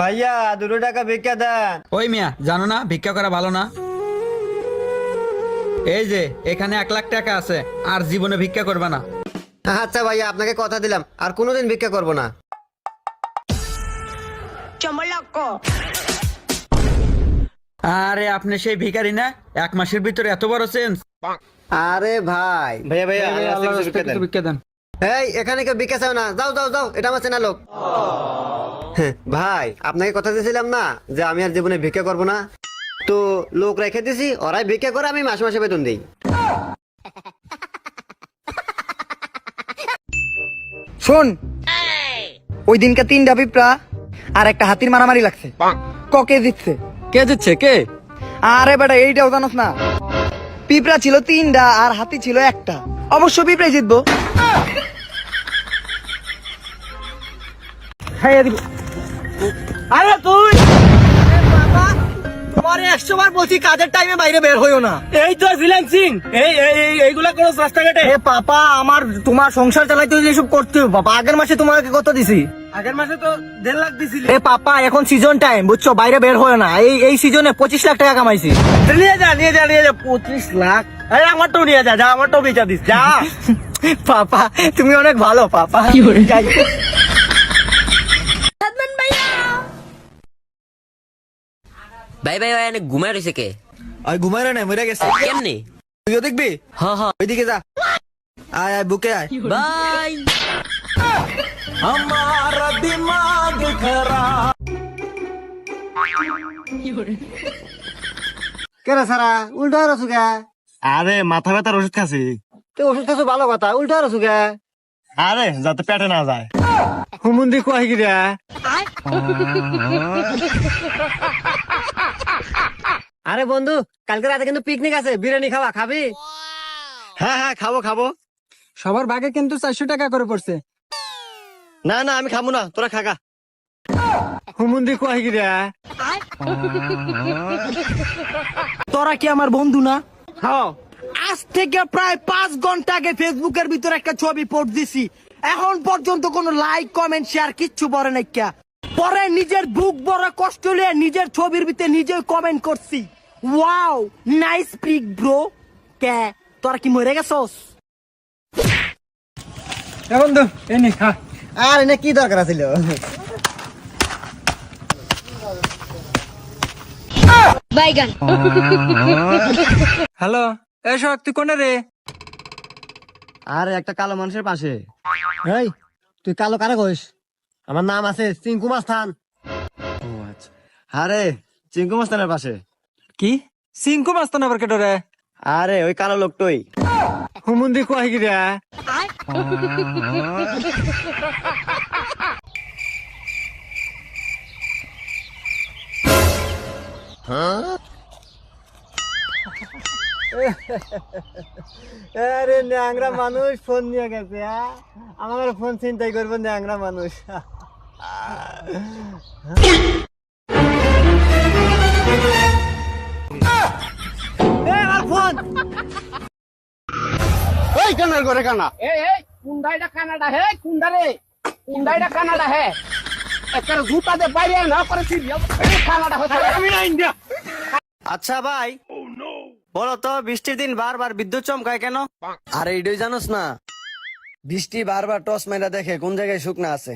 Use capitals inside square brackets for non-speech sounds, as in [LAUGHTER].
ভাইয়া দুটো টাকা ভিক্ষা দেন। ওই মিয়া জানো না ভিক্ষা করা ভালো না? এই যে এখানে এক লাখ টাকা আছে আর জীবনে ভিক্ষা করবে না। আচ্ছা ভাইয়া আপনাকে কথা দিলাম আর কোনোদিন ভিক্ষা করব না। আরে আপনি সেই ভিখারি না? এক মাসের ভিতরে এত বড় চেঞ্জ আরে ভাই। ভাইয়া ভাইয়া ভিক্ষা দেন। এই এখানে কেউ ভিক্ষা চাও না? যাও যাও যাও এটা আমার চেনা লোক। ভাই আপনাকে কথা দিয়েছিলাম না যে আমি আর জীবনে ভিক্ষা করব না? তো লোক রেখে দিছি ওরাই ভিক্ষা করে আমি মাসে মাসে বেতন দিই। শোন ওই দিনকে তিনটা পিঁপড়া আর একটা হাতির মারামারি লাগছে। ককে জিতছে? কে দিচ্ছে কে? আরে বেটা এইটাও জানোস না। পিঁপড়া ছিল তিনটা আর হাতি ছিল একটা। অবশ্য পিঁপড়াই জিতবো। আরে তুই! তোমারে একশো বার বলছি কাজের টাইমে বাইরে বের হইও না। এই তো ফ্রিল্যান্সিং এই এই এই- এইগুলা করো রাস্তাঘাটে? এ পাপা আমার তোমার সংসার চালাইতে হলে এসব করতে হবে। পাপা আগের মাসে তোমাকে কত দিছি? আগের মাসে তো দেড় লাখ দিছিলি। এ পাপা এখন সিজন টাইম বুঝছ? বাইরে বের হয় না। এই এই সিজনে পঁচিশ লাখ টাকা কামাইছি। নিয়ে যা নিয়ে যা নিয়ে যা। পঁচিশ লাখ? আরে আমারটাও নিয়ে যা যা আমারটাও বেচা দিস যা। পাপা তুমি অনেক ভালো পাপা। ভাই ভাই ভাই ঘুমায় রয়েছে কে? আর ঘুমাই না মরে গেছে। কেমনি তুইও দেখবি? হ্যাঁ হ্যাঁ ওইদিকে যা। আয় আয় বুকে আয় বাই। কেন সারা? উল্টো আর আছো আরে মাথা ব্যথার ওষুধ খাসি। তো ওষুধ খাচ্ছ ভালো কথা উল্টো আর আছো কে? আরে যাতে পেটে না যায়। হুমুন্দি কয় কি রে? আরে বন্ধু কালকে রাতে কিন্তু পিকনিক আছে বিরিয়ানি খাওয়া খাবি? হ্যাঁ হ্যাঁ খাব খাব। সবার ভাগে কিন্তু চারশো টাকা করে পড়ছে। না না আমি খাব না তোরা খাগা হুমুন্দি কয় তোরা কি আমার বন্ধু না? খাও আজ থেকে প্রায় পাঁচ ঘণ্টা আগে ফেসবুকের ভিতরে একটা ছবি পোস্ট দিছি। এখন পর্যন্ত কোনো লাইক কমেন্ট শেয়ার কিচ্ছু পরে নাই পরে নিজের বুক বড় কষ্ট নিয়ে নিজের ছবির ভিতরে নিজে কমেন্ট করছি। ওয়াও নাইস পিক ব্রো কে? তোরা কি মরে গেছস? বন্ধু এই নে খা। আর এনে কি দরকার ছিল Baigan. [LAUGHS] হ্যালো এসো তুই কোনে রে? আর একটা কালো মানুষের পাশে। এই তুই কালো কারে কইস? আমার নাম আছে চিঙ্কু মাস্তান। আচ্ছা। আরে চিঙ্কু মাস্তানের পাশে। কি? সিংকু মাস্তান আবার কেটো রে আরে ওই কালো লোকটই হুমুন্দি কয় কি রে আরে ন্যাংরা মানুষ ফোন নিয়ে গেছে? আমার ফোন চিন্তাই করব ন্যাংরা মানুষ। ওই কানার করে কানা। এই এই কুন্ডাইটা কানাডা হে কুন্ডারে কুন্ডাইটা কানাডা হে। জুতা দে বাইরে না করে সিরিয়াল কানাডা হচ্ছে আমি না ইন্ডিয়া। আচ্ছা ভাই বলো তো বৃষ্টির দিন বারবার বিদ্যুৎ চমকায় কেন? আরে এটাই জানোস না বৃষ্টি বারবার টস মেরা দেখে কোন জায়গায় শুকনা আছে।